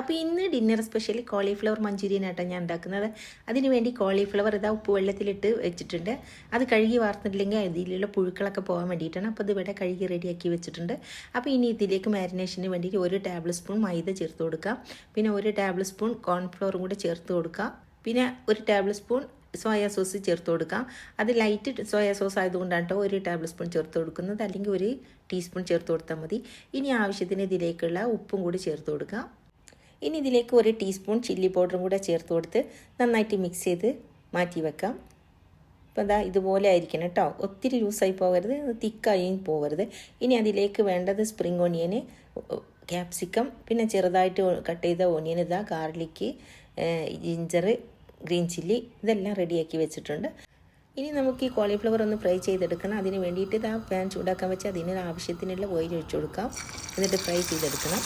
അപ്പോൾ ഇന്ന് dinner special cauliflower manchurian ആട്ടോ ഞാൻ ഉണ്ടാക്കുന്നത്. അതിന് വേണ്ടി കോളിഫ്ലവർ ഇതാ ഉപ്പ് വെള്ളത്തിലിട്ട് വെച്ചിട്ടുണ്ട്. അത് കഴുകി വാർത്തിട്ടില്ലെങ്കിൽ അതിലുള്ള പുഴുക്കളൊക്കെ പോകാൻ വേണ്ടിയിട്ടാണ്. അപ്പോൾ ഇതിവിടെ കഴുകി റെഡിയാക്കി വെച്ചിട്ടുണ്ട്. അപ്പോൾ ഇനി ഇതിലേക്ക് മാരിനേഷന് വേണ്ടിയിട്ട് ഒരു ടേബിൾ സ്പൂൺ മൈദ ചേർത്ത് കൊടുക്കാം. പിന്നെ ഒരു ടേബിൾ സ്പൂൺ കോൺഫ്ലവറും കൂടെ ചേർത്ത് കൊടുക്കാം. പിന്നെ ഒരു ടേബിൾ സ്പൂൺ സോയാ സോസ് ചേർത്ത് കൊടുക്കാം. അത് ലൈറ്റ് സോയാ സോസ് ആയതുകൊണ്ടാണ് കേട്ടോ ഒരു ടേബിൾ സ്പൂൺ ചേർത്ത് കൊടുക്കുന്നത്. അല്ലെങ്കിൽ ഒരു ടീസ്പൂൺ ചേർത്ത് കൊടുത്താൽ മതി. ഇനി ആവശ്യത്തിന് ഇതിലേക്കുള്ള ഉപ്പും കൂടി ചേർത്ത് കൊടുക്കാം. ഇനി ഇതിലേക്ക് ഒരു ടീസ്പൂൺ ചില്ലി പൗഡറും കൂടെ ചേർത്ത് കൊടുത്ത് നന്നായിട്ട് മിക്സ് ചെയ്ത് മാറ്റി വെക്കാം. അപ്പോൾ അതാ ഇതുപോലെ ആയിരിക്കണം കേട്ടോ ഒത്തിരി ലൂസായി പോകരുത് തിക്കായും പോകരുത്. ഇനി അതിലേക്ക് വേണ്ടത് സ്പ്രിംഗ് ഓണിയന് ക്യാപ്സിക്കം പിന്നെ ചെറുതായിട്ട് കട്ട് ചെയ്ത ഓണിയൻ ഇതാ ഗാർലിക്ക് ജിഞ്ചർ ഗ്രീൻ ചില്ലി ഇതെല്ലാം റെഡിയാക്കി വെച്ചിട്ടുണ്ട്. ഇനി നമുക്ക് ഈ കോളിഫ്ലവർ ഒന്ന് ഫ്രൈ ചെയ്തെടുക്കണം. അതിന് വേണ്ടിയിട്ട് ഇതാ പാൻ ചൂടാക്കാൻ വെച്ച് അതിന് ആവശ്യത്തിനുള്ള ഓയിൽ ഒഴിച്ചു കൊടുക്കാം. എന്നിട്ട് ഫ്രൈ ചെയ്തെടുക്കണം.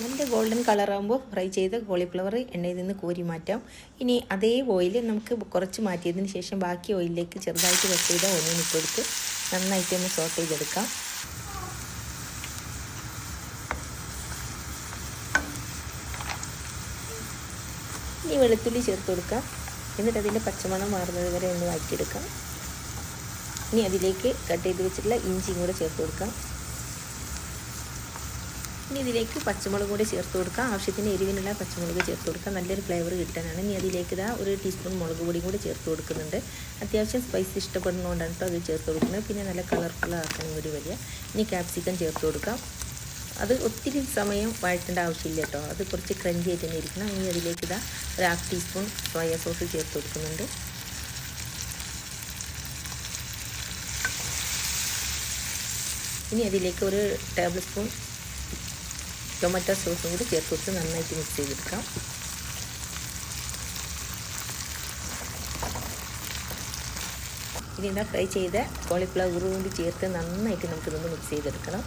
നല്ല ഗോൾഡൻ കളറാകുമ്പോൾ ഫ്രൈ ചെയ്ത കോളിഫ്ലവർ എണ്ണയിൽ നിന്ന് കോരി മാറ്റാം. ഇനി അതേ ഓയിൽ നമുക്ക് കുറച്ച് മാറ്റിയതിന് ശേഷം ബാക്കി ഓയിലിലേക്ക് ചെറുതായിട്ട് കട്ട് ചെയ്ത ഇട്ട് കൊടുത്ത് നന്നായിട്ട് ഒന്ന് സോട്ട് ചെയ്തെടുക്കാം. ഇനി വെളുത്തുള്ളി ചേർത്ത് കൊടുക്കാം. എന്നിട്ട് അതിന്റെ പച്ചമണം മാറുന്നത് വരെ ഒന്ന് വാറ്റിയെടുക്കാം ഇനി അതിലേക്ക് കട്ട് ചെയ്ത് വെച്ചിട്ടുള്ള ഇഞ്ചിയും കൂടെ ചേർത്ത് കൊടുക്കാം. ഇനി ഇതിലേക്ക് പച്ചമുളക് കൂടി ചേർത്ത് കൊടുക്കാം. ആവശ്യത്തിന് എരിവിനുള്ള പച്ചമുളക് ചേർത്ത് കൊടുക്കുക നല്ലൊരു ഫ്ലേവർ കിട്ടാനാണ്. ഇനി അതിലേക്ക് ഇതാ ഒരു ടീസ്പൂൺ മുളക് പൊടിയും കൂടി ചേർത്ത് കൊടുക്കുന്നുണ്ട്. അത്യാവശ്യം സ്പൈസ് ഇഷ്ടപ്പെടുന്നതുകൊണ്ടാണ് കേട്ടോ അത് ചേർത്ത് കൊടുക്കുന്നത്. പിന്നെ നല്ല കളർഫുൾ ആക്കാൻ കൂടി വരിക ഇനി ക്യാപ്സിക്കം ചേർത്ത് കൊടുക്കാം. അത് ഒത്തിരി സമയം വഴറ്റേണ്ട ആവശ്യമില്ല കേട്ടോ അത് കുറച്ച് ക്രഞ്ചി ആയിട്ട് തന്നെ ഇരിക്കണം. ഇനി അതിലേക്ക് ഇതാ ഒരു ഹാഫ് ടീസ്പൂൺ സോയ സോസ് ചേർത്ത് കൊടുക്കുന്നുണ്ട്. ഇനി അതിലേക്ക് ഒരു ടേബിൾ സ്പൂൺ ടൊമാറ്റോ സോസും കൂടി ചേർത്ത് നന്നായിട്ട് മിക്സ് ചെയ്തെടുക്കാം. ഇനി എന്താ ഫ്രൈ ചെയ്ത കോളിഫ്ലവർ കൂടി ചേർത്ത് നന്നായിട്ട് നമുക്കിതൊന്ന് മിക്സ് ചെയ്തെടുക്കണം.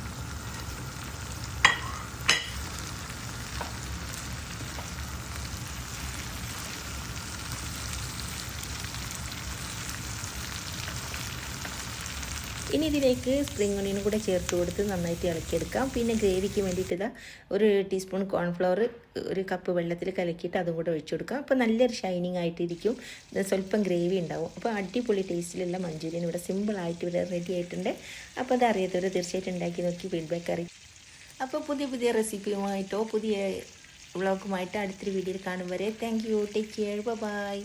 ഇനി ഇതിലേക്ക് സ്പ്രിംഗ് ഒണിയനും കൂടെ ചേർത്ത് കൊടുത്ത് നന്നായിട്ട് ഇളക്കിയെടുക്കാം. പിന്നെ ഗ്രേവിക്ക് വേണ്ടിയിട്ട് ഇതാ ഒരു ടീസ്പൂൺ കോൺഫ്ലവർ ഒരു കപ്പ് വെള്ളത്തിൽ കലക്കിയിട്ട് അതും കൂടെ ഒഴിച്ചു കൊടുക്കാം. അപ്പോൾ നല്ലൊരു ഷൈനിങ് ആയിട്ടിരിക്കും. സ്വല്പം ഗ്രേവി ഉണ്ടാവും. അപ്പോൾ അടിപൊളി ടേസ്റ്റിലുള്ള മഞ്ചൂരിയൻ ഇവിടെ സിമ്പിളായിട്ട് ഇവിടെ റെഡി ആയിട്ടുണ്ട്. അപ്പോൾ അത് അറിയാത്തവർ തീർച്ചയായിട്ടും ഉണ്ടാക്കി നോക്കി. ഫീഡ്ബാക്ക് അറിയും അപ്പോൾ പുതിയ പുതിയ റെസിപ്പിയുമായിട്ടോ പുതിയ വ്ളോഗുമായിട്ടോ അടുത്തൊരു വീഡിയോയിൽ കാണും വരെ. Thank you take care bye